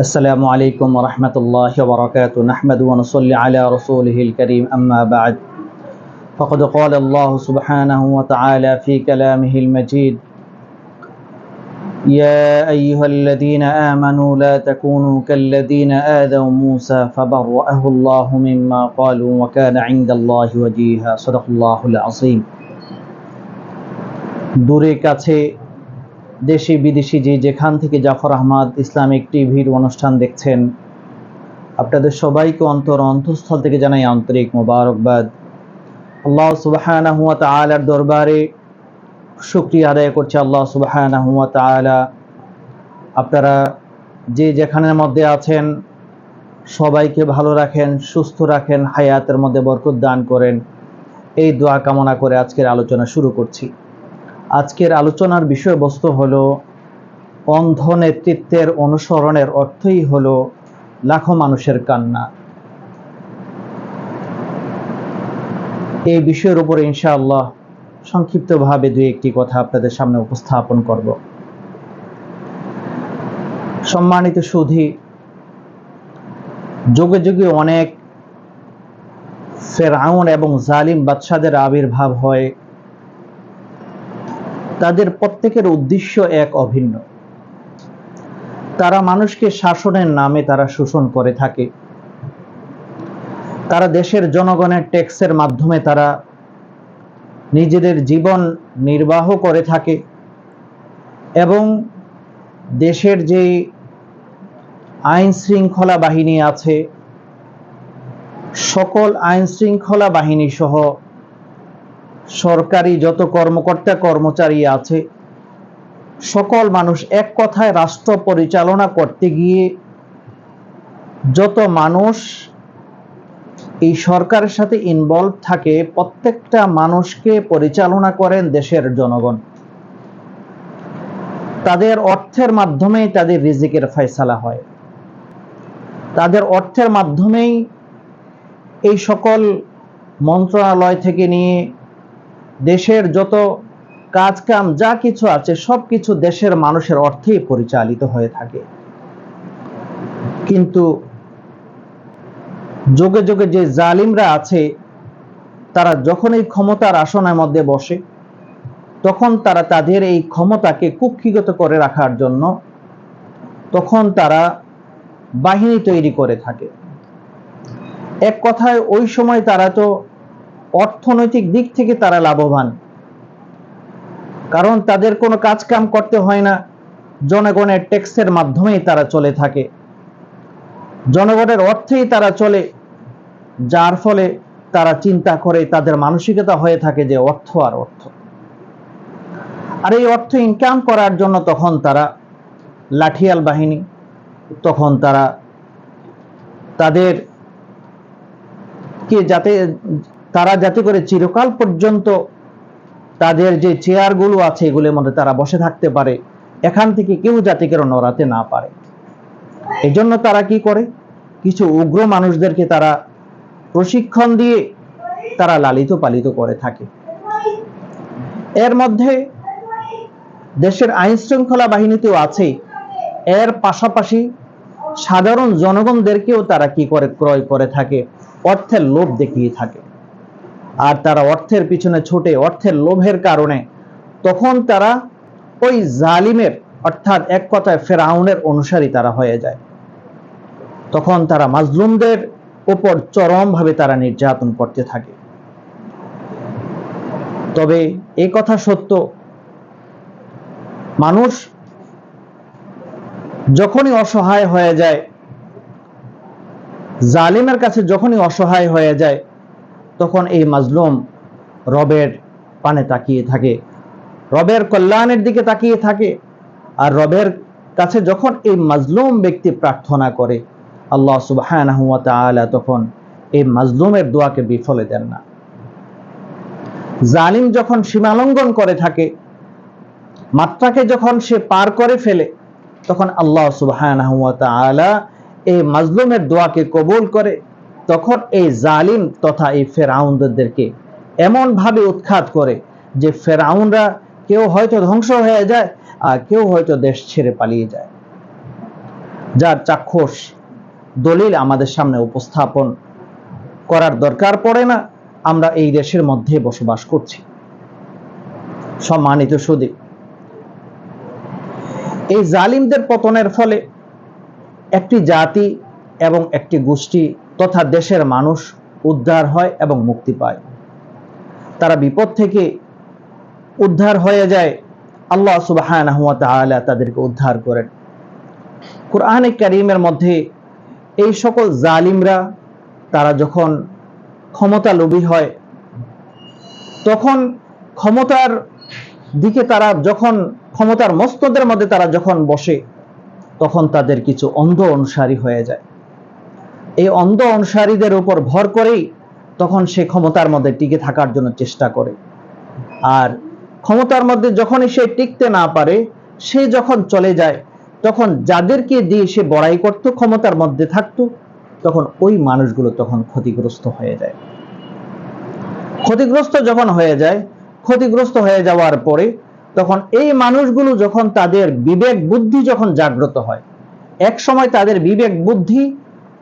السلام عليكم ورحمة الله وبركاته نحمد ونصلي على رسوله الكريم أما بعد فقد قال الله سبحانه وتعالى في كلامه المجيد يا أيها الذين آمنوا لا تكونوا كالذين آذوا موسى فبرأه الله مما قالوا وكان عند الله وجيها صدق الله العظيم দূরে কাছে দেশি বিদেশি যে যেখান থেকে জাফর আহমদ ইসলামিক টিভির অনুষ্ঠান দেখছেন, আপনাদের সবাইকে অন্তর অন্তঃস্থল থেকে জানাই আন্তরিক মোবারকবাদ। আল্লাহ সুবাহানা হুয়া তালার দরবারে শুক্রিয়া আদায় করছে আল্লাহ সুবাহানা হুয়া তালা আপনারা যে যেখানের মধ্যে আছেন, সবাইকে ভালো রাখেন, সুস্থ রাখেন, হায়াতের মধ্যে বরকত দান করেন। এই দোয়া কামনা করে আজকের আলোচনা শুরু করছি। আজকের আলোচনার বিষয়বস্তু হল অন্ধ নেতৃত্বের অনুসরণের অর্থই হল লাখো মানুষের কান্না। এই বিষয়ের উপরে ইনশাআল্লাহ সংক্ষিপ্তভাবে দুই একটি কথা আপনাদের সামনে উপস্থাপন করব। সম্মানিত সুধী, যুগে যুগে অনেক ফেরাউন এবং জালিম বাদশাদের আবির্ভাব হয়। তাদের প্রত্যেকের উদ্দেশ্য এক অভিন্ন। তারা মানুষকে শাসনের নামে তারা শোষণ করে থাকে। তারা দেশের জনগণের ট্যাক্সের মাধ্যমে তারা নিজেদের জীবন নির্বাহ করে থাকে এবং দেশের যে আইন শৃঙ্খলা বাহিনী আছে, সকল আইন শৃঙ্খলা বাহিনী সহ সরকারি যত কর্মকর্তা কর্মচারী আছে, সকল মানুষ এক কথায় রাষ্ট্র পরিচালনা করতে গিয়ে যত মানুষ এই সরকারের সাথে ইনভলভ থাকে, প্রত্যেকটা মানুষকে পরিচালনা করেন দেশের জনগণ। তাদের অর্থের মাধ্যমেই তাদের রিজিকের ফয়সালা হয়। তাদের অর্থের মাধ্যমেই এই সকল মন্ত্রণালয় থেকে নিয়ে দেশের যত কাজ কাম যা কিছু আছে সব কিছু দেশের মানুষের অর্থেই পরিচালিত হয়ে থাকে। কিন্তু যোগে যোগে যে জালিমরা আছে, তারা যখন এই ক্ষমতার আসনের মধ্যে বসে, তখন তারা তাদের এই ক্ষমতাকে কুক্ষিগত করে রাখার জন্য তখন তারা বাহিনী তৈরি করে থাকে। এক কথায়, ওই সময় তারা তো অর্থনৈতিক দিক থেকে তারা লাভবান। কারণ তাদের কোনো কাজ কাম করতে হয় না। জনগণের ট্যাক্সের মাধ্যমেই তারা চলে থাকে। জনগণের অর্থেই তারা চলে, যার ফলে তারা চিন্তা করে তাদের মানসিকতা হয়ে থাকে যে অর্থ আর অর্থ। আর এই অর্থ ইনকাম করার জন্য তখন তারা লাঠিয়াল বাহিনী, তখন তারা তাদের কে যাতে তারা যাতে করে চিরকাল পর্যন্ত তাদের যে চেয়ারগুলো আছে এগুলোর মধ্যে তারা বসে থাকতে পারে, এখান থেকে কেউ যাতে কেউ নড়াতে না পারে। এই জন্য তারা কি করে? কিছু উগ্র মানুষদেরকে তারা প্রশিক্ষণ দিয়ে তারা লালিত পালিত করে থাকে। এর মধ্যে দেশের আইন শৃঙ্খলা বাহিনীতেও আছে। এর পাশাপাশি সাধারণ জনগণদেরকেও তারা কি করে ক্রয় করে থাকে? অর্থের লোভ দেখিয়ে থাকে। আর তারা অর্থের পিছনে ছুটে, অর্থের লোভের কারণে। তখন তারা ওই জালিমের, অর্থাৎ এক কথায় ফেরাউনের অনুসারী তারা হয়ে যায়। তখন তারা মাজলুমদের উপর চরমভাবে তারা নির্যাতন করতে থাকে। তবে এই কথা সত্য, মানুষ যখনই অসহায় হয়ে যায়, জালিমের কাছে যখনই অসহায় হয়ে যায় তখন এই মাজলুম রবের পানে তাকিয়ে থাকে। রবের কল্যাণের দিকে তাকিয়ে থাকে। আর রবের কাছে যখন এই মাজলুম ব্যক্তি প্রার্থনা করে, আল্লাহ সুবাহ তখন এই মাজলুমের দোয়াকে বিফলে দেন না। জালিম যখন সীমালঙ্ঘন করে থাকে, মাত্রাকে যখন সে পার করে ফেলে, তখন আল্লাহ সুবাহ এই মাজলুমের দোয়াকে কবুল করে। তখন এই জালিম তথা এই ফেরাউনদেরকে এমন ভাবে উৎখাত করে যে ফেরাউনরা কেউ হয়তো ধ্বংস হয়ে যায় আর কেউ হয়তো দেশ ছেড়ে পালিয়ে যায়। যার চাক্ষুষ দলিল আমাদের সামনে উপস্থাপন করার দরকার পড়ে না, আমরা এই দেশের মধ্যে বসবাস করছি। সম্মানিত সুদী, এই জালিমদের পতনের ফলে একটি জাতি এবং একটি গোষ্ঠী তথা দেশের মানুষ উদ্ধার হয় এবং মুক্তি পায়। তারা বিপদ থেকে উদ্ধার হয়ে যায়। আল্লাহ সুবাহ তাদেরকে উদ্ধার করেন। কোরআনে করিমের মধ্যে এই সকল জালিমরা, তারা যখন ক্ষমতা লোভী হয়, তখন ক্ষমতার দিকে তারা যখন, ক্ষমতার মস্তদের মধ্যে তারা যখন বসে, তখন তাদের কিছু অন্ধ অনুসারী হয়ে যায়। এই অন্ধ অনুসারীদের উপর ভর করেই তখন সে ক্ষমতার মধ্যে টিকে থাকার জন্য চেষ্টা করে। আর ক্ষমতার মধ্যে যখনই সে টিকতে না পারে, সে যখন চলে যায়, তখন যাদেরকে দিয়ে সে বড়াই করত, ক্ষমতার মধ্যে থাকতো, তখন ওই মানুষগুলো তখন ক্ষতিগ্রস্ত হয়ে যায়। ক্ষতিগ্রস্ত যখন হয়ে যায়, ক্ষতিগ্রস্ত হয়ে যাওয়ার পরে তখন এই মানুষগুলো যখন তাদের বিবেক বুদ্ধি যখন জাগ্রত হয়, এক সময় তাদের বিবেক বুদ্ধি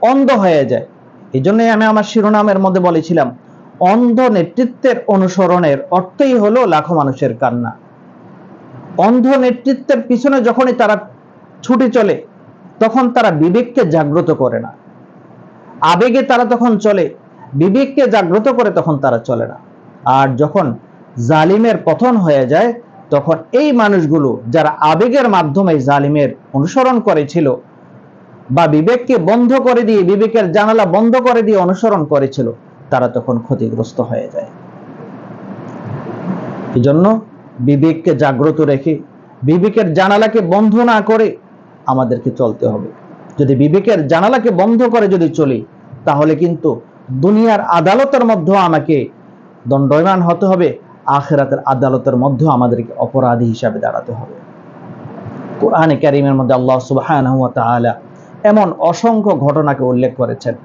অন্ধ হয়ে যায়। এই জন্যই আমি আমার শিরোনামের মধ্যে বলেছিলাম, অন্ধ নেতৃত্বের অনুসরণের অর্থই হলো লাখো মানুষের কান্না। অন্ধ নেতৃত্বের পিছনে যখনই তারা ছুটে চলে, তখন তারা বিবেককে জাগ্রত করে না। আবেগে তারা তখন চলে, বিবেককে জাগ্রত করে তখন তারা চলে না। আর যখন জালিমের পতন হয়ে যায়, তখন এই মানুষগুলো যারা আবেগের মাধ্যমে জালিমের অনুসরণ করেছিল বা বিবেককে বন্ধ করে দিয়ে, বিবেকের জানালা বন্ধ করে দিয়ে অনুসরণ করেছিল, তারা তখন ক্ষতিগ্রস্ত হয়ে যায়। এই জন্য বিবেককে জাগ্রত রেখে, বিবেকের জানালাকে বন্ধ না করে আমাদেরকে চলতে হবে। যদি বিবেকের জানালাকে বন্ধ করে যদি চলি, তাহলে কিন্তু দুনিয়ার আদালতের মধ্যে আমাকে দণ্ডয়মান হতে হবে, আখেরাতের আদালতের মধ্যেও আমাদেরকে অপরাধী হিসাবে দাঁড়াতে হবে। কোরআনে কারিমের মধ্যে আল্লাহ তাআলা এমন অসংখ্য ঘটনাকে উল্লেখ করেছেন।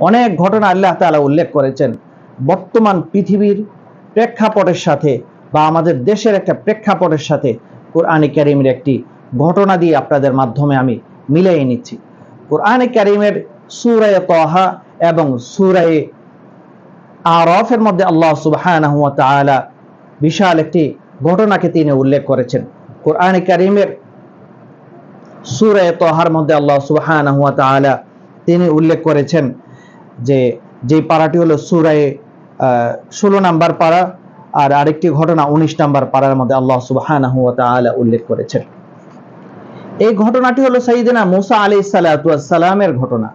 অনেক ঘটনা আল্লাহ তাআলা উল্লেখ করেছেন। বর্তমান পৃথিবীর প্রেক্ষাপটের সাথে বা আমাদের দেশের একটা প্রেক্ষাপটের সাথে কোরআনে ক্যারিমের একটি ঘটনা দিয়ে আপনাদের মাধ্যমে আমি মিলিয়ে নিচ্ছি। কোরআনে ক্যারিমের সুরায় তহা এবং সুরায় আরফের মধ্যে আল্লাহ ওয়া বিশাল একটি ঘটনাকে তিনি উল্লেখ করেছেন। কোরআনে কারিমের সূরা তহার মধ্যে আল্লাহ তাআলা তিনি উল্লেখ করেছেন যে যে পাড়াটি হলো সূরায়ে ষোলো নাম্বার পাড়া আর আরেকটি ঘটনা উনিশ নাম্বার পাড়ার মধ্যে আল্লাহ সুবহানাহু ওয়া উল্লেখ করেছেন। এই ঘটনাটি হলো সাইয়েদিনা মুসা আলাইহিস সালাতু ওয়াস সালামের ঘটনা।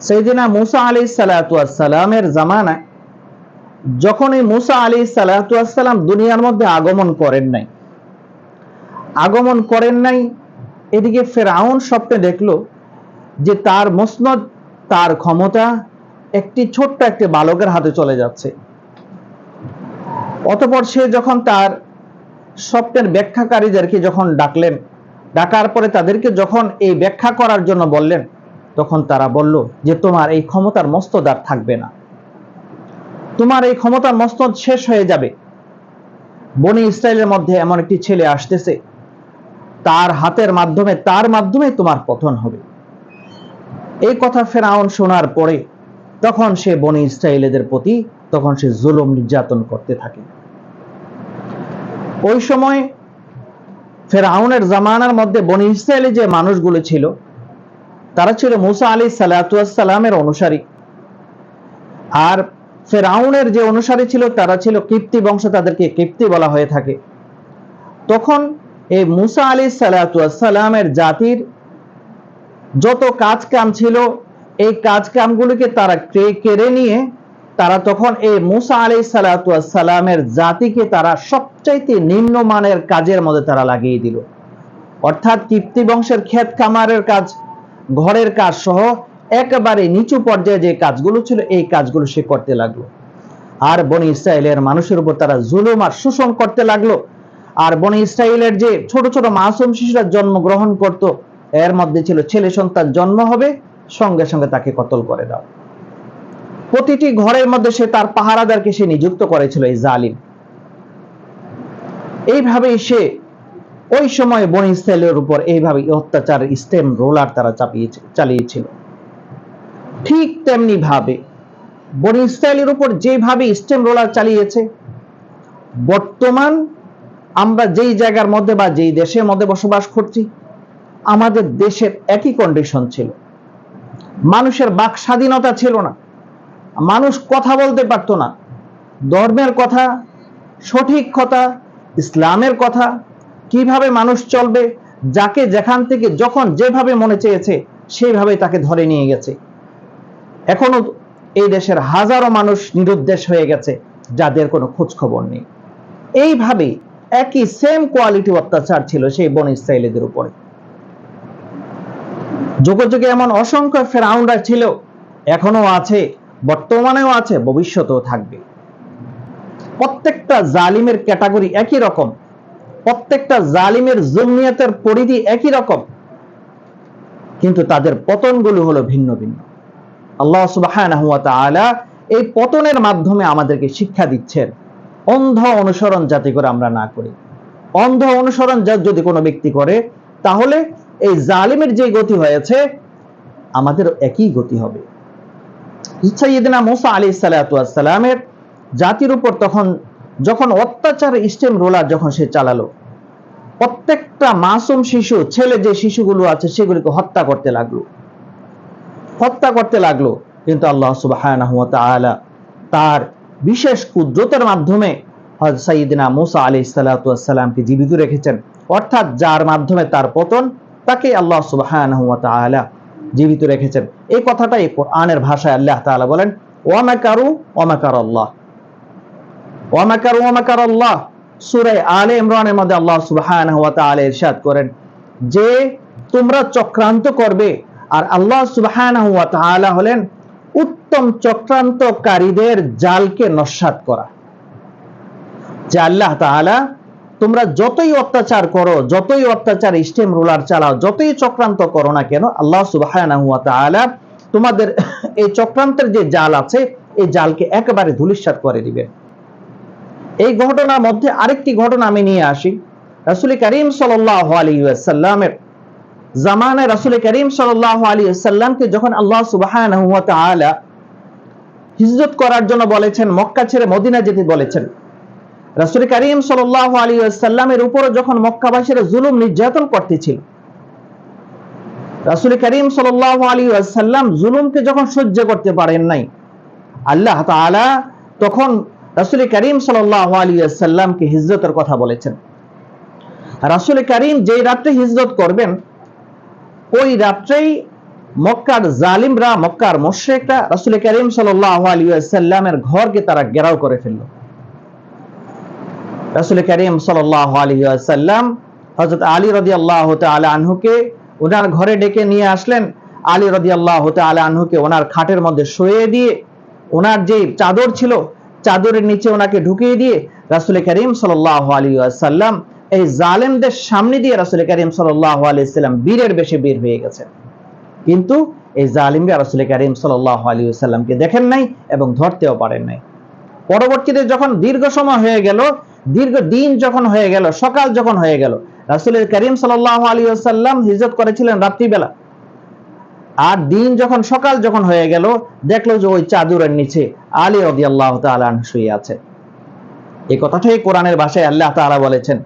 সৈদিনা মুসা আলি সালাতামের জামানায় যখন এই মুসা আলী সালাতাম দুনিয়ার মধ্যে আগমন করেন নাই, আগমন করেন নাই এদিকে ফেরাউন স্বপ্নে দেখল যে তার মসনদ, তার ক্ষমতা একটি ছোট্ট একটি বালকের হাতে চলে যাচ্ছে। অতপর সে যখন তার স্বপ্নের ব্যাখ্যাকারীদেরকে যখন ডাকলেন, ডাকার পরে তাদেরকে যখন এই ব্যাখ্যা করার জন্য বললেন, তখন তারা বলল যে, তোমার এই ক্ষমতার মস্তদ আর থাকবে না। তোমার এই ক্ষমতার মস্তদ শেষ হয়ে যাবে। বনি ইসরায়েলের মধ্যে এমন একটি ছেলে আসতেছে তার হাতের মাধ্যমে, তার মাধ্যমে তোমার পতন হবে। এই কথা ফেরাউন শোনার পরে, তখন সে বনি ইসরায়েলেদের প্রতি, তখন সে জুলুম নির্যাতন করতে থাকে। ওই সময় ফেরাউনের জামানার মধ্যে বনি ইসরায়েলে যে মানুষগুলো ছিল, তারা ছিল মুসা আলী সালাতামের অনুসারী। আর ফেরাউনের যে অনুসারী ছিল, তারা ছিল কীর্তি বংশ, তাদেরকে কীর্তি বলা হয়ে থাকে। তখন এই মুসা আলী সালাতামের জাতির যত কাজ কাম ছিল, এই কাজ কামগুলিকে তারা কেড়ে নিয়ে তারা তখন এই মুসা আলী সালাতামের জাতিকে তারা সবচাইতে নিম্নমানের কাজের মধ্যে তারা লাগিয়ে দিল। অর্থাৎ কীর্তি বংশের ক্ষেত খামারের কাজ, ঘরের কাজ সহ একেবারে নিচু পর্যায়ে যে কাজগুলো ছিল, এই কাজগুলো সে করতে লাগল। আর বনি ইসরায়েলের মানুষের উপর তারা জুলুম আর শোষণ করতে লাগল। আর বনি ইসরায়েলের যে ছোট ছোট মাসুম শিশুরা জন্মগ্রহণ করত, এর মধ্যে ছিল ছেলে সন্তান জন্ম হবে, সঙ্গে সঙ্গে তাকে কতল করে দাও। প্রতিটি ঘরের মধ্যে সে তার পাহারাদারকে সে নিযুক্ত করেছিল এই জালিম। এইভাবেই সে ওই সময় বনি ইসরায়েলের উপর এইভাবে অত্যাচার, স্টেম রোলার তারা চাপিয়েছে, চালিয়েছিল। ঠিক তেমনি ভাবে বনি ইসরায়েলের উপর যেভাবে স্টেম রোলার চালিয়েছে, বর্তমান আমরা যেই জায়গার মধ্যে বা যেই দেশের মধ্যে বসবাস করছি, আমাদের দেশের একই কন্ডিশন ছিল। মানুষের বাক স্বাধীনতা ছিল না। মানুষ কথা বলতে পারতো না। ধর্মের কথা, সঠিক কথা, ইসলামের কথা, কীভাবে মানুষ চলবে, যাকে যেখান থেকে যখন যেভাবে মনে চেয়েছে, সেইভাবে তাকে ধরে নিয়ে গেছে। এখনও এই দেশের হাজারো মানুষ নিরুদ্দেশ হয়ে গেছে, যাদের কোনো খোঁজ খবর নেই। এইভাবে একই সেম কোয়ালিটি অত্যাচার ছিল সেই বন ইসরায়েলিদের উপরে। যুগে যুগে এমন অসংখ্য ফেরাউনরা ছিল এখনও আছে, বর্তমানেও আছে, ভবিষ্যতেও থাকবে। প্রত্যেকটা জালিমের ক্যাটাগরি একই রকম। প্রত্যেকটা জালিমের জমিয়তের পরিধি একই রকম। কিন্তু তাদের পতনগুলো হলো ভিন্ন ভিন্ন। আল্লাহ ওয়া এই পতনের মাধ্যমে আমাদেরকে শিক্ষা দিচ্ছেন। অন্ধ অনুসরণ যাতে করে আমরা না করি। অন্ধ অনুসরণ যা- যদি কোনো ব্যক্তি করে, তাহলে এই জালিমের যে গতি হয়েছে আমাদের একই গতি হবে। সাইয়েদিনা মুসা আলী সালামের জাতির উপর তখন যখন অত্যাচার স্টেম রোলার যখন সে চালালো, প্রত্যেকটা মাসুম শিশু, ছেলে যে শিশুগুলো আছে, সেগুলিকে হত্যা করতে লাগল। হত্যা করতে লাগল। কিন্তু আল্লাহ ওয়া তার বিশেষ কুদরতের মাধ্যমে সাইয়্যিদিনা মুসা আলাইহিস সালাতু জীবিত রেখেছেন। অর্থাৎ যার মাধ্যমে তার পতন, তাকে আল্লাহ তাআলা জীবিত রেখেছেন। এই কথাটাই কোরআনের ভাষায় আল্লাহ তাআলা বলেন আল্লাহ আল্লাহ আলে ইমরানের মধ্যে আল্লাহ ইরশাদ করেন, যে তোমরা চক্রান্ত করবে। আর আল্লাহ তাআলা হলেন উত্তম চক্রান্তকারীদের জালকে নস্যাৎ করা। যে আল্লাহ তাআলা তোমরা যতই অত্যাচার করো, যতই অত্যাচার স্টেম রুলার চালাও, যতই চক্রান্ত করো না কেন, আল্লাহ তাআলা তোমাদের এই চক্রান্তের যে জাল আছে, এই জালকে একেবারে ধূলিসাৎ করে দিবে। এই ঘটনার মধ্যে আরেকটি ঘটনা আমি নিয়ে আসি। রাসূল করিম সাল্লাল্লাহু আলাইহি ওয়াসাল্লামের জামানায় রাসূল করিম সাল্লাল্লাহু আলাইহি ওয়াসাল্লামকে যখন আল্লাহ ওয়া হিজরত করার জন্য বলেছেন, মক্কা ছেড়ে মদিনা যেতে বলেছেন, রাসূল করিম সাল্লাল্লাহু আলাইহি ওয়াসাল্লামের উপর যখন মক্কাবাসীরা জুলুম নির্যাতন করতেছিল, রাসূল করিম সাল্লাল্লাহু আলাইহি ওয়াসাল্লাম জুলুমকে যখন সহ্য করতে পারেন নাই, আল্লাহ তাআলা তখন রাসূল করিম সাল্লাল্লাহু আলাইহি ওয়াসাল্লামকে হিজরতের কথা বলেছেন। রাসূল করিম যেই রাত্রে হিজরত করবেন ওই রাত্রেই মক্কার জালিমরা, মক্কার মুশরিকরা রাসূল করিম সাল্লাল্লাহু আলাইহি ওয়াসাল্লামের ঘরকে তারা ঘেরাও করে ফেলল। রাসূল করিম সাল্লাল্লাহু আলাইহি ওয়াসাল্লাম হযরত আলী রাদিয়াল্লাহু তাআলা আনহুকে ওনার ঘরে ডেকে নিয়ে আসলেন। আলী রাদিয়াল্লাহু তাআলা আনহুকে ওনার খাটের মধ্যে শুয়ে দিয়ে ওনার যে চাদর ছিল, চাদরের নিচে ওনাকে ঢুকিয়ে দিয়ে রাসূল করিম সাল্লাল্লাহু আলাইহি ওয়াসাল্লাম এই জালেমদের সামনে দিয়ে রাসূল করিম সাল্লাল্লাহু আলাইহি সাল্লাম বীরের বেশে বের হয়ে গেছেন। কিন্তু এই জালিমরা রাসূল করিম সাল্লাল্লাহু আলাইহি ওয়াসাল্লামকে দেখেন নাই এবং ধরতেও পারেন নাই। পরবর্তীতে যখন দীর্ঘ সময় হয়ে গেল, দীর্ঘ দিন যখন হয়ে গেল, সকাল যখন হয়ে গেল, রাসূলের করিম সাল্লাল্লাহু আলাইহি ওয়াসাল্লাম হিজরত করেছিলেন রাত্রিবেলা। আর দিন যখন, সকাল যখন হয়ে গেল, দেখল যে ওই চাদরের নিচে আলী রাদিয়াল্লাহু তাআলা আনহু শুয়ে আছে। এই কথাটাই কোরআনের ভাষায় আল্লাহ তাআলা বলেছেন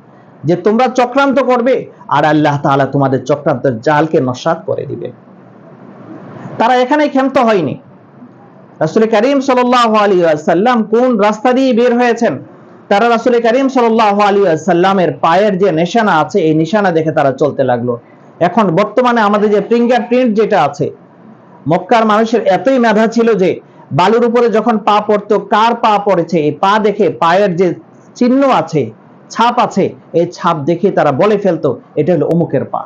যে তোমরা চক্রান্ত করবে আর আল্লাহ তাআলা তোমাদের চক্রান্তের জালকে নস্যাৎ করে দিবে। তারা এখানেই ক্ষান্ত হয়নি। রাসূল করিম কোন রাস্তা দিয়ে বের হয়েছেন? তারা রাসূল করিম পায়ের যে নিশানা আছে, এই নিশানা দেখে তারা চলতে লাগল। এখন বর্তমানে আমাদের যে ফিঙ্গার প্রিন্ট যেটা আছে, মক্কার মানুষের এতই মেধা ছিল যে বালুর উপরে যখন পা পড়তো, কার পা পড়েছে, এই পা দেখে পায়ের যে চিহ্ন আছে ছাপ আছে, এই ছাপ দেখে তারা বলে ফেলতো, এটা হলো অমুকের পা।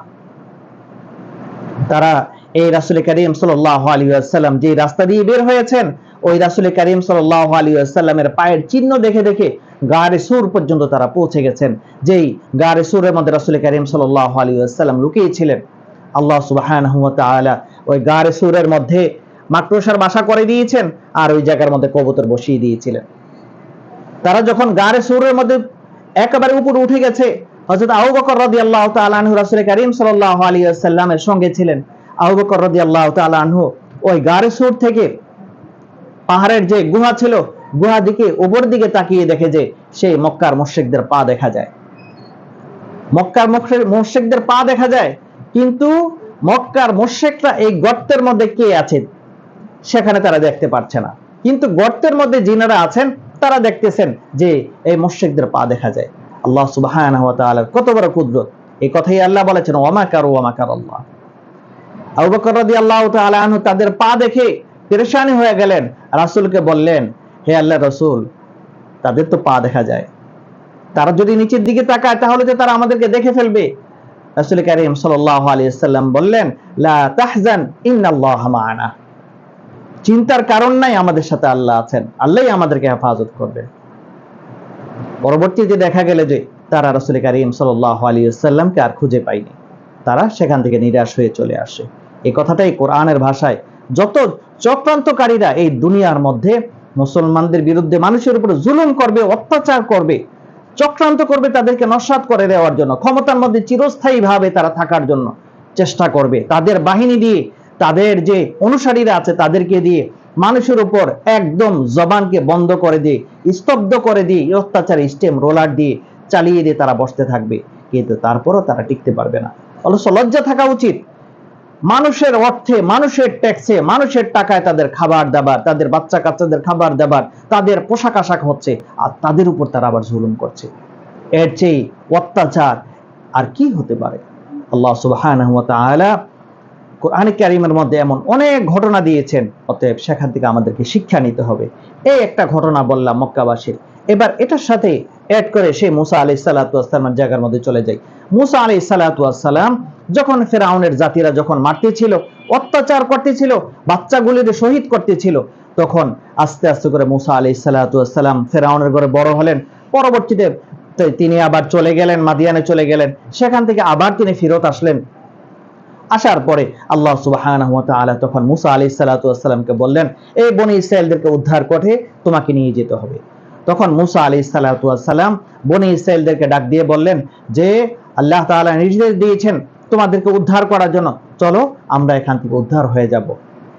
তারা এই রাসুল করিম সাল্লাহ আলী আসাল্লাম যে রাস্তা দিয়ে বের হয়েছেন, ওই রাসুল করিম সাল্লাহ আলী আসাল্লামের পায়ের চিহ্ন দেখে দেখে গাড়ে সুর পর্যন্ত তারা পৌঁছে গেছেন, যেই গাড়ে সুরের মধ্যে রাসুল করিম সাল্লাহ আলী আসাল্লাম লুকিয়েছিলেন আল্লাহ সুবাহ ওই গাড়ে সুরের মধ্যে মাকড়সার বাসা করে দিয়েছেন আর ওই জায়গার মধ্যে কবুতর বসিয়ে দিয়েছিলেন। তারা যখন গাড়ে সুরের মধ্যে একেবারে উপরে উঠে গেছে। হযরত আবু বকর রাদিয়াল্লাহু তাআলা আনহু রাসূল করিম সাল্লাল্লাহু আলাইহি ওয়াসাল্লামের সঙ্গে ছিলেন। আবু বকর রাদিয়াল্লাহু তাআলা আনহু ওই গারে সুর থেকে পাহাড়ের যে গুহা ছিল গুহা দিকে, উপর দিকে তাকিয়ে দেখে যে সেই মক্কার মুশরিকদের পা দেখা যায়। মক্কার মুশরিকদের পা দেখা যায়, কিন্তু মক্কার মুশরিকরা এই গর্তের মধ্যে কে আছে? সেখানে তারা দেখতে পারছে না। কিন্তু গর্তের মধ্যে যিনারা আছেন তারা দেখতেছেন যে এই মুশরিকদের পা দেখা যায়। আল্লাহ তাআলা কত বড় কুদরত। এই কথাই আল্লাহ বলেছেন, ওমা কারু ওমা আল্লাহ? আবু বকর রাদিয়াল্লাহু তাআলা আনহু তাদের পা দেখে পেরেশানি হয়ে গেলেন। রাসূলকে বললেন, হে আল্লাহ রাসূল, তাদের তো পা দেখা যায়। তারা যদি নিচের দিকে তাকায়, তাহলে তো তারা আমাদেরকে দেখে ফেলবে। রাসুল কারীম আলাইহি সাল্লাম বললেন, লা তাহজান, ইন্নাল্লাহ মা'ানা। চিন্তার কারণ নাই আমাদের সাথে আল্লাহ আছেন। আল্লাহই আমাদেরকে হেফাজত করবে। পরবর্তীতে দেখা গেল যে তারা রাসূল কারীম সাল্লাল্লাহু আলাইহি সাল্লামকে আর খুঁজে পায়নি। তারা সেখান থেকে নিরাশ হয়ে চলে আসে। এই কথাটাই কোরআনের ভাষায়, যত চক্রান্তকারীরা এই দুনিয়ার মধ্যে মুসলমানদের বিরুদ্ধে মানুষের উপর জুলুম করবে, অত্যাচার করবে, চক্রান্ত করবে, তাদেরকে নস্বাত করে দেওয়ার জন্য, ক্ষমতার মধ্যে চিরস্থায়ী ভাবে তারা থাকার জন্য চেষ্টা করবে। তাদের বাহিনী দিয়ে তাদের যে অনুসারীরা আছে তাদেরকে দিয়ে মানুষের উপর একদম জবানকে বন্ধ করে দিয়ে, স্তব্ধ করে দিয়ে অত্যাচার স্টেম রোলার দিয়ে চালিয়ে দিয়ে তারা বসতে থাকবে। কিন্তু তারপরও তারা টিকতে পারবে না। অবশ্য লজ্জা থাকা উচিত। মানুষের অর্থে, মানুষের ট্যাক্সে মানুষের টাকায় তাদের খাবার দাবার, তাদের বাচ্চা কাচ্চাদের খাবার দাবার, তাদের পোশাক আশাক হচ্ছে, আর তাদের উপর তারা আবার জুলুম করছে। এর চেয়ে অত্যাচার আর কি হতে পারে? আল্লাহ তাআলা কোরআন কারিমের মধ্যে এমন অনেক ঘটনা দিয়েছেন, অতএব সেখান থেকে আমাদেরকে শিক্ষা নিতে হবে। এই একটা ঘটনা বললাম মক্কাবাসীর। এবার এটার সাথে অ্যাড করে সেই মুসা আলি সাল্লাতামের জায়গার মধ্যে চলে যাই। মুসা আলি সাল্লাতাম যখন ফেরাউনের জাতিরা যখন মারতেছিল, অত্যাচার করতেছিল বাচ্চাগুলিকে শহীদ করতেছিল, তখন আস্তে আস্তে করে মুসা আলি সাল্লাতাম ফেরাউনের ঘরে বড় হলেন। পরবর্তীতে তিনি আবার চলে গেলেন, মাদিয়ানে চলে গেলেন। সেখান থেকে আবার তিনি ফিরত আসলেন। আসার পরে আল্লাহ তাআলা তখন মুসা সালাতু ওয়াসসালামকে বললেন এই বনি ইসরায়েলদেরকে উদ্ধার করে তোমাকে নিয়ে যেতে হবে। তখন মুসা আলি ওয়াসসালাম বনি ইসরায়েলদেরকে ডাক দিয়ে বললেন, যে আল্লাহ তাআলা নির্দেশ দিয়েছেন তোমাদেরকে উদ্ধার করার জন্য, চলো আমরা এখান থেকে উদ্ধার হয়ে যাব।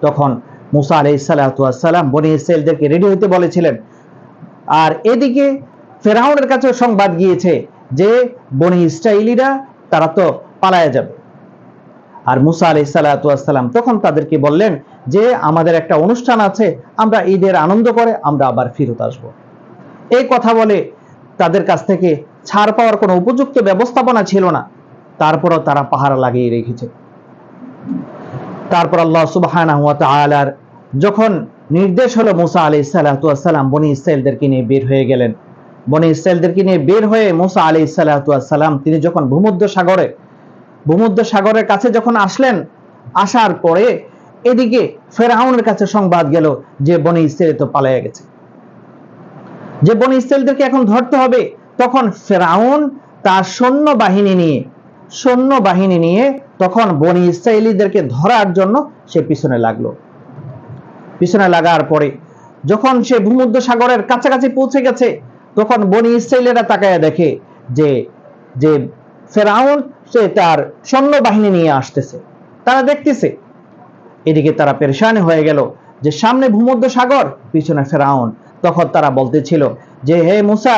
তখন মুসা আলি ওয়াসসালাম বনি ইসরায়েলদেরকে রেডি হতে বলেছিলেন। আর এদিকে ফেরাউনের কাছে সংবাদ গিয়েছে যে বনি ইসরায়েলিরা তারা তো পালায়া যাবে। আর মুসা আলাই সালাতাম তখন তাদেরকে বললেন যে, আমাদের একটা অনুষ্ঠান আছে, আমরা ঈদের আনন্দ করে আমরা আবার ফিরত আসব। এই কথা বলে তাদের কাছ থেকে ছাড় পাওয়ার কোনো উপযুক্ত ব্যবস্থাপনা ছিল না। তারপরও তারা পাহারা লাগিয়ে রেখেছে। তারপর আল্লাহ ওয়া যখন নির্দেশ হলো মুসা আলাই সালাতাম বনি ইসরায়েলদেরকে নিয়ে বের হয়ে গেলেন। বনি ইসরায়েলদেরকে নিয়ে বের হয়ে মুসা আলাই সালাতাম তিনি যখন ভূমধ্য সাগরে ভূমধ্য সাগরের কাছে যখন আসলেন, আসার পরে এদিকে ফেরাউনের কাছে সংবাদ গেল যে বনি ইসরায়েল তো পালিয়ে গেছে। যে বনি ইসরায়েলদেরকে এখন ধরতে হবে, তখন ফেরাউন তার সৈন্য বাহিনী নিয়ে সৈন্য বাহিনী নিয়ে তখন বনি ইসরায়েলিদেরকে ধরার জন্য সে পিছনে লাগল। পিছনে লাগার পরে যখন সে ভূমধ্য সাগরের কাছাকাছি পৌঁছে গেছে, তখন বনি ইসরায়েলেরা তাকায় দেখে যে যে ফেরাউন, সে তার সৈন্য বাহিনী নিয়ে আসতেছে। তারা দেখতেছে, এদিকে তারা পেরেশানি হয়ে গেল যে সামনে ভূমধ্য সাগর, পিছনে ফেরাউন। তখন তারা বলতেছিল যে, হে মুসা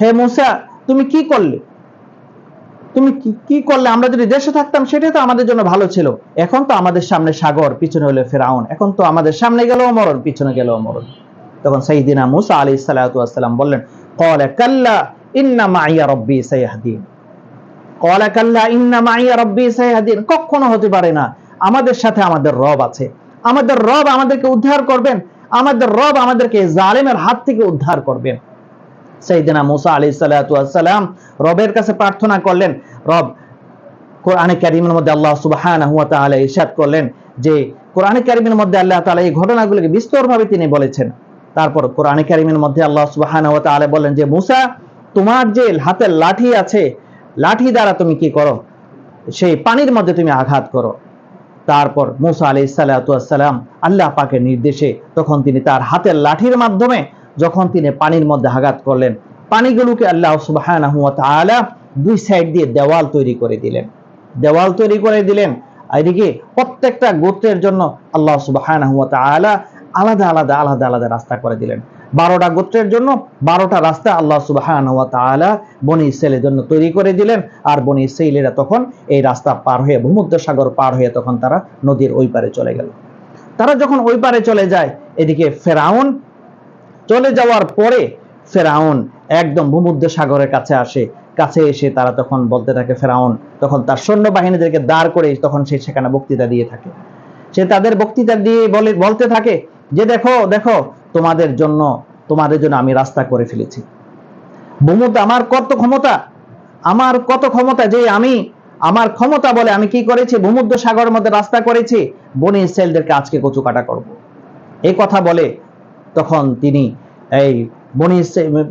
হে মুসা, তুমি কি করলে? তুমি কি করলে? আমরা যদি দেশে থাকতাম, সেটাই তো আমাদের জন্য ভালো ছিল। এখন তো আমাদের সামনে সাগর, পিছনে হলো ফেরাউন। এখন তো আমাদের সামনে গেলেও মরণ পিছনে গেলেও মরণ তখন সাইদিনা মুসা আলী সালাম বললেন কল কাল্লা কখনো হতে পারে না। আমাদের সাথে আমাদের রব আছে। আমাদের রব আমাদেরকে উদ্ধার করবেন। আমাদের রব আমাদেরকে জালেমের হাত থেকে উদ্ধার করবেন। সাইদিনা মুসা আলী সালাম রবের কাছে প্রার্থনা করলেন। রব, কোরআনে কারিমের মধ্যে আল্লাহ সুবহানাহু ওয়া তাআলা ইরশাদ করলেন যে, কোরআনে কারিমের মধ্যে আল্লাহ তাআলা এই ঘটনাগুলোকে বিস্তরভাবে তিনি বলেছেন। তারপর কোরআনে কারিমের মধ্যে আল্লাহ সুবহানাহু ওয়া তাআলা বলেন যে, মুসা তোমার যে হাতের লাঠি আছে, লাঠি দ্বারা তুমি কি করো? সেই পানির মধ্যে তুমি আঘাত করো। তারপর মুসা আলি সালাম আল্লাহ পাকের নির্দেশে তখন তিনি তার হাতের লাঠির মাধ্যমে যখন তিনি পানির মধ্যে আঘাত করলেন, পানিগুলোকে আল্লাহ তাআলা দুই সাইড দিয়ে দেওয়াল তৈরি করে দিলেন। দেওয়াল তৈরি করে দিলেন এদিকে প্রত্যেকটা গোত্রের জন্য আল্লাহ ওয়া আলাদা আলাদা আলাদা আলাদা রাস্তা করে দিলেন। বারোটা গোত্রের জন্য বারোটা রাস্তা আল্লাহ তাআলা বনি ইসরায়েলের জন্য তৈরি করে দিলেন। আর বনি ইসরায়েলেরা তখন এই রাস্তা পার হয়ে ভূমধ্য সাগর পার হয়ে তখন তারা নদীর ওই পারে চলে গেল। তারা যখন ওই পারে চলে যায়, এদিকে ফেরাউন চলে যাওয়ার পরে ফেরাউন একদম ভূমধ্য সাগরের কাছে আসে। কাছে এসে তারা তখন বলতে থাকে, ফেরাউন, তখন তার সৈন্যবাহিনীদেরকে দাঁড় করে তখন সে সেখানে বক্তৃতা দিয়ে থাকে। সে তাদের বক্তৃতা দিয়ে বলে, বলতে থাকে যে, দেখো দেখো তোমাদের জন্য তোমাদের জন্য আমি রাস্তা করে ফেলেছি। ভূমুদ আমার কত ক্ষমতা? আমার কত ক্ষমতা যে আমি, আমার ক্ষমতা বলে আমি কি করেছি? ভূমধ্য সাগরের মধ্যে রাস্তা করেছি, বনি ইসরায়েলদেরকে আজকে কচু কাটা করব। এই কথা বলে তখন তিনি এই বনি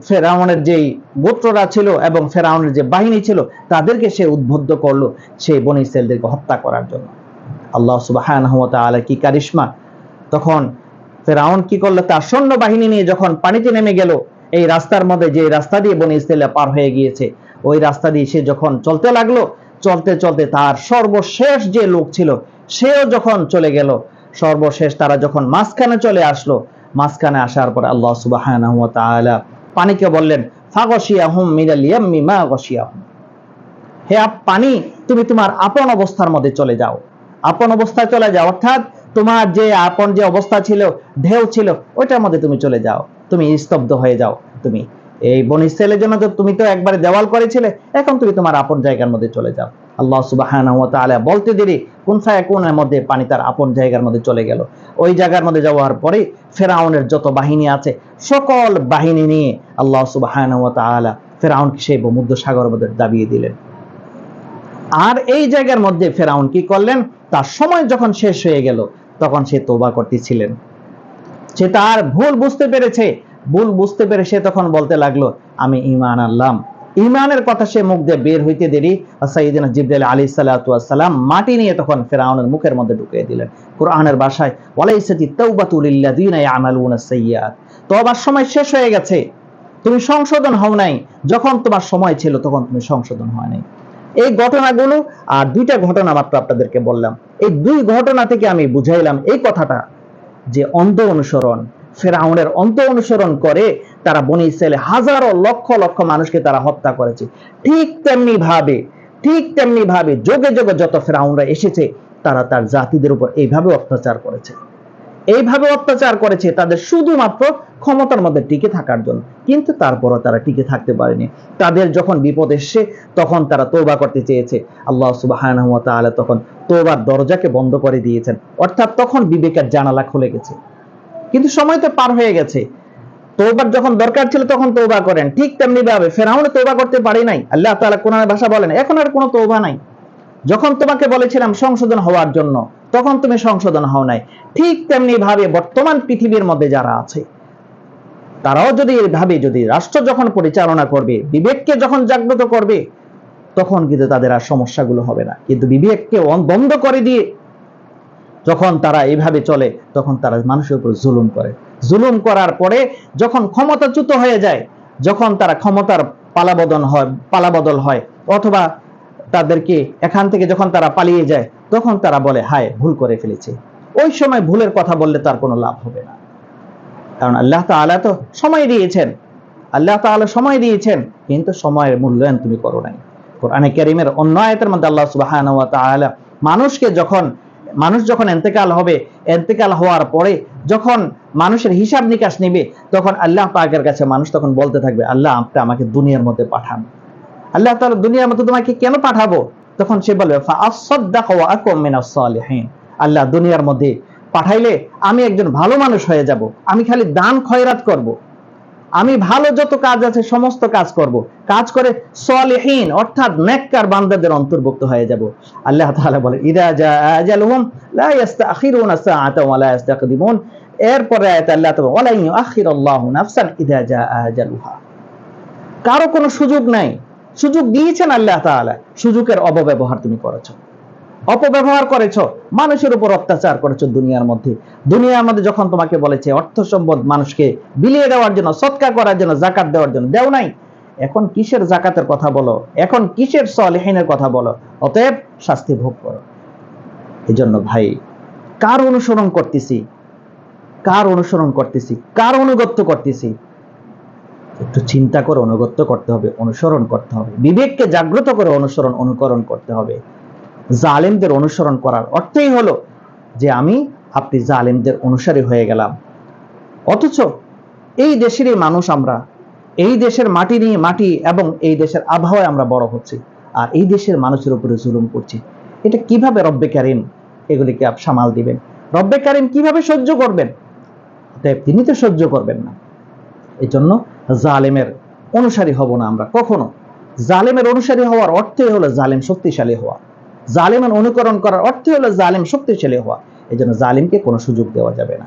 ফেরাউনের যেই গোত্ররা ছিল এবং ফেরাউনের যে বাহিনী ছিল, তাদেরকে সে উদ্বুদ্ধ করল সেই বনি ইসরায়েলদেরকে হত্যা করার জন্য। আল্লাহ তাআলা কি কারিশমা? তখন ফেরাউন কি করল? তার সৈন্য বাহিনী নিয়ে যখন পানিতে নেমে গেল, এই রাস্তার মধ্যে যে রাস্তা দিয়ে বনি ইসরায়েল পার হয়ে গিয়েছে, ওই রাস্তা দিয়ে সে যখন চলতে লাগল, চলতে চলতে তার সর্বশেষ যে লোক ছিল, সেও যখন চলে গেল, সর্বশেষ তারা যখন মাঝখানে চলে আসলো, মাঝখানে আসার পর আল্লাহ তাআলা পানিকে বললেন, ফাগশিয়াহুম মিনাল ইয়াম্মি মা গশিয়াহুম। হে পানি, তুমি তোমার আপন অবস্থার মধ্যে চলে যাও। আপন অবস্থায় চলে যাও, অর্থাৎ তোমার যে আপন যে অবস্থা ছিল, ঢেউ ছিল, ওইটার মধ্যে তুমি চলে যাও। তুমি স্তব্ধ হয়ে যাও। তুমি এই বন ইসরায়েলের জন্য তো তুমি তো একবারে দেওয়াল করেছিলে, এখন তুমি তোমার আপন জায়গার মধ্যে চলে যাও। আল্লাহ ওয়া বলতে দেরি, কোন ফায়াকুনের মধ্যে পানি তার আপন জায়গার মধ্যে চলে গেল। ওই জায়গার মধ্যে যাওয়ার পরে ফেরাউনের যত বাহিনী আছে, সকল বাহিনী নিয়ে আল্লাহ তাআলা ফেরাউনকে সেই ভূমধ্য সাগর মধ্যে দাবিয়ে দিলেন। আর এই জায়গার মধ্যে ফেরাউন কি করলেন? তার সময় যখন শেষ হয়ে গেল, তখন সে তোবা করতেছিলেন। সে তার ভুল বুঝতে পেরেছে। ভুল বুঝতে পেরে সে তখন বলতে লাগল, আমি ইমান আনলাম। ইমানের কথা সে মুখ দিয়ে বের হইতে দেরি সাইদিনা জিব্রাইল আলী সালাম মাটি নিয়ে তখন ফেরাউনের মুখের মধ্যে ঢুকিয়ে দিলেন। কোরআনের ভাষায়, ওয়ালাইসাতি তাওবাতুল লিল্লাযিনা ইয়ামালুনা সাইয়্যাত। তওবার সময় শেষ হয়ে গেছে। তুমি সংশোধন হও নাই। যখন তোমার সময় ছিল, তখন তুমি সংশোধন হয় নাই। এই ঘটনাগুলো আর দুইটা ঘটনা মাত্র আপনাদেরকে বললাম। এই দুই ঘটনা থেকে আমি বুঝাইলাম এই কথাটা যে অন্ধ অনুসরণ, ফেরাউনের অন্ধ অনুসরণ করে তারা বনি ইসরায়েলে হাজারো লক্ষ লক্ষ মানুষকে তারা হত্যা করেছে। ঠিক তেমনি ভাবে ঠিক তেমনি ভাবে যোগে যোগে যত ফেরাউনরা এসেছে, তারা তার জাতিদের উপর এইভাবে অত্যাচার করেছে। এইভাবে অত্যাচার করেছে তাদের শুধুমাত্র ক্ষমতার মধ্যে টিকে থাকার জন্য। কিন্তু তারপরও তারা টিকে থাকতে পারেনি। তাদের যখন বিপদ এসছে, তখন তারা তৌবা করতে চেয়েছে। আল্লাহ তাআলা তখন তৌবার দরজাকে বন্ধ করে দিয়েছেন। অর্থাৎ তখন বিবেকের জানালা খুলে গেছে। কিন্তু সময় তো পার হয়ে গেছে। তৌবার যখন দরকার ছিল, তখন তৌবা করেন। ঠিক তেমনি ভাবে ফেরাউনে তৌবা করতে পারি নাই। আল্লাহ তাআলা কোরআনের ভাষা বলেন, এখন আর কোনো তৌবা নাই। যখন তোমাকে বলেছিলাম সংশোধন হওয়ার জন্য তখন তুমি সংশোধন হও নাই। ঠিক তেমনি ভাবে বর্তমান পৃথিবীর মধ্যে যারা আছে, তারাও যদি এভাবে যদি রাষ্ট্র যখন পরিচালনা করবে, বিবেককে যখন জাগ্রত করবে, তখন কিন্তু তাদের আর সমস্যাগুলো হবে না। কিন্তু বিবেককে বন্ধ করে দিয়ে যখন তারা এইভাবে চলে, তখন তারা মানুষের উপর জুলুম করে। জুলুম করার পরে যখন ক্ষমতাচ্যুত হয়ে যায়, যখন তারা ক্ষমতার পালাবদল হয় পালাবদল হয়, অথবা তাদেরকে এখান থেকে যখন তারা পালিয়ে যায়, তখন তারা বলে, হায়, ভুল করে ফেলেছে। ওই সময় ভুলের কথা বললে তার কোনো লাভ হবে না। কারণ আল্লাহ তাআলা তো সময় দিয়েছেন। আল্লাহ তাআলা সময় দিয়েছেন, কিন্তু সময়ের মূল্যায়ন তুমি করো নাই। কোরআনে কারীমের অন্য আয়াতের মধ্যে আল্লাহ তাআলা মানুষকে যখন, মানুষ যখন এন্তেকাল হবে, এন্তেকাল হওয়ার পরে যখন মানুষের হিসাব নিকাশ নেবে, তখন আল্লাহ পাকের কাছে মানুষ তখন বলতে থাকবে, আল্লাহ, আপনি আমাকে দুনিয়ার মধ্যে পাঠান। আল্লাহ তাআলা দুনিয়ার মধ্যে তোমাকে কেন পাঠাবো? তখন সে বলবে ওয়া আল্লাহ দুনিয়ার মধ্যে পাঠাইলে আমি একজন ভালো মানুষ হয়ে যাব। আমি খালি দান খয়রাত করব। আমি ভালো যত কাজ আছে সমস্ত কাজ করব। কাজ করে সলিহীন, অর্থাৎ নেককার বান্দাদের অন্তর্ভুক্ত হয়ে যাব। আল্লাহ তাআলা বলে, ইদা জা আজালুহুম লা ইস্তাখিরুনা সাআতান ওয়া লা ইস্তাকদিমুন এরপরে আয়াত আল্লাহ তাআলা ওয়ালা ইউআখিরুল্লাহু নাফসান ইদা জা আজালুহা। কারও কোনো সুযোগ নাই। সুযোগ দিয়েছেন আল্লাহ তাআলা। সুযোগের অপব্যবহার তুমি করেছ। অপব্যবহার করেছ, মানুষের উপর অত্যাচার করেছ দুনিয়ার মধ্যে। দুনিয়ার মধ্যে যখন তোমাকে বলেছে, অর্থ সম্পদ মানুষকে বিলিয়ে দেওয়ার জন্য, সৎকার করার জন্য, জাকাত দেওয়ার জন্য, দেও নাই। এখন কিসের জাকাতের কথা বলো? এখন কিসের সলেহিনের কথা বলো? অতএব শাস্তি ভোগ করো। এই জন্য ভাই, কার অনুসরণ করতেছি? কার অনুসরণ করতেছি? কার অনুগত্য করতেছি? একটু চিন্তা করে অনুগত্য করতে হবে, অনুসরণ করতে হবে। বিবেককে জাগ্রত করে অনুসরণ, অনুকরণ করতে হবে। জালেমদের অনুসরণ করার অর্থই হলো যে আমি আপনি জালেমদের অনুসারী হয়ে গেলাম। অথচ এই দেশেরই মানুষ আমরা, এই দেশের মাটি নিয়ে মাটি এবং এই দেশের আবহাওয়ায় আমরা বড় হচ্ছি আর এই দেশের মানুষের উপরে জুলুম করছি। এটা কীভাবে রব্বে কারিম এগুলিকে আপ সামাল দিবেন? রব্বে কারিম কীভাবে সহ্য করবেন? অতএব তিনি তো সহ্য করবেন না। এই জন্য জালেমের অনুসারী হব না আমরা, কখনো। জালেমের অনুসারী হওয়ার অর্থই হলো জালেম শক্তিশালী হওয়া। জালেমের অনুকরণ করার অর্থই হলো জালেম শক্তিশালী হওয়া। এই জন্য জালিমকে কোনো সুযোগ দেওয়া যাবে না।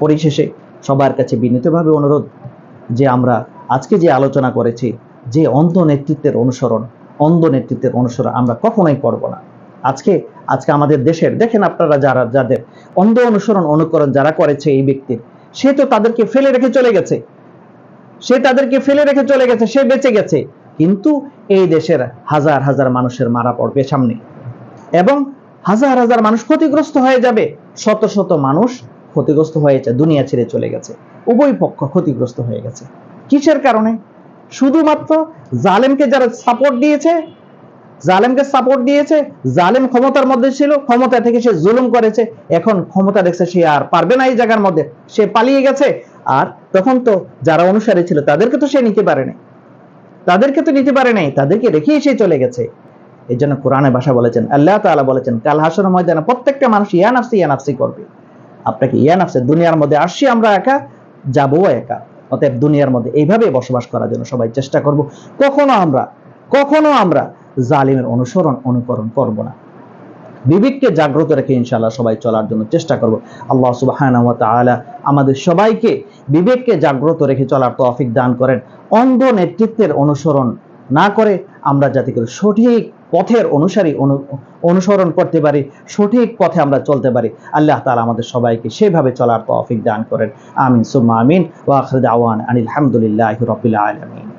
পরিশেষে সবার কাছে বিনীতভাবে অনুরোধ যে আমরা আজকে যে আলোচনা করেছি, যে অন্ধ নেতৃত্বের অনুসরণ, অন্ধ নেতৃত্বের অনুসরণ আমরা কখনোই করব না। আজকে আজকে আমাদের দেশের, দেখেন আপনারা যারা, যাদের অন্ধ অনুসরণ, অনুকরণ যারা করেছে এই ব্যক্তির সে তো তাদেরকে ফেলে রেখে চলে গেছে। সে তাদেরকে ফেলে রেখে চলে গেছে, সে বেঁচে গেছে। কিন্তু এই দেশের হাজার হাজার মানুষের মারা পড়বে সামনে। এবং হাজার হাজার মানুষ ক্ষতিগ্রস্ত হয়ে যাবে। শত শত মানুষ ক্ষতিগ্রস্ত হয়েছে, দুনিয়া ছেড়ে চলে গেছে। উভয় পক্ষ ক্ষতিগ্রস্ত হয়ে গেছে। কিসের কারণে? শুধুমাত্র জালেমকে যারা সাপোর্ট দিয়েছে, জালেমকে সাপোর্ট দিয়েছে, জালেম ক্ষমতার মধ্যে ছিল, ক্ষমতা থেকে সে জুলুম করেছে। এখন ক্ষমতা দেখছে সে আর পারবে না এই জায়গার মধ্যে। সে পালিয়ে গেছে। আর তখন তো যারা অনুসারী ছিল তাদেরকে তো সে নিতে পারে নাই তাদেরকে তো নিতে পারে নাই, তাদেরকে রেখেই সে চলে গেছে। এই জন্য কোরআনে ভাষা বলেছেন, আল্লাহ তাআলা বলেছেন, কাল হাসর ময়দানে প্রত্যেকটা মানুষ ইয়া নাফসি ইয়া নাফসি করবে। আপনাকে ইয়া নাফসে, দুনিয়ার মধ্যে আসছি আমরা একা যাব একা। অতএব দুনিয়ার মধ্যে এইভাবে বসবাস করার জন্য সবাই চেষ্টা করব। কখনো আমরা কখনো আমরা জালিমের অনুসরণ, অনুকরণ করব না। বিবেককে জাগ্রত রেখে ইনশাআল্লাহ সবাই চলার জন্য চেষ্টা করব। আল্লাহ তাআলা আমাদের সবাইকে বিবেককে জাগ্রত রেখে চলার তৌফিক দান করেন। অন্ধ নেতৃত্বের অনুসরণ না করে আমরা যাতে করে সঠিক পথের অনুসারী অনুসরণ করতে পারি, সঠিক পথে আমরা চলতে পারি। আল্লাহ তাআলা আমাদের সবাইকে সেভাবে চলার তৌফিক দান করেন। আমিন, সুম্মা আমিন। ওয়া আখির দাওয়ান আনিল হামদুলিল্লাহি রাব্বিল আলামিন।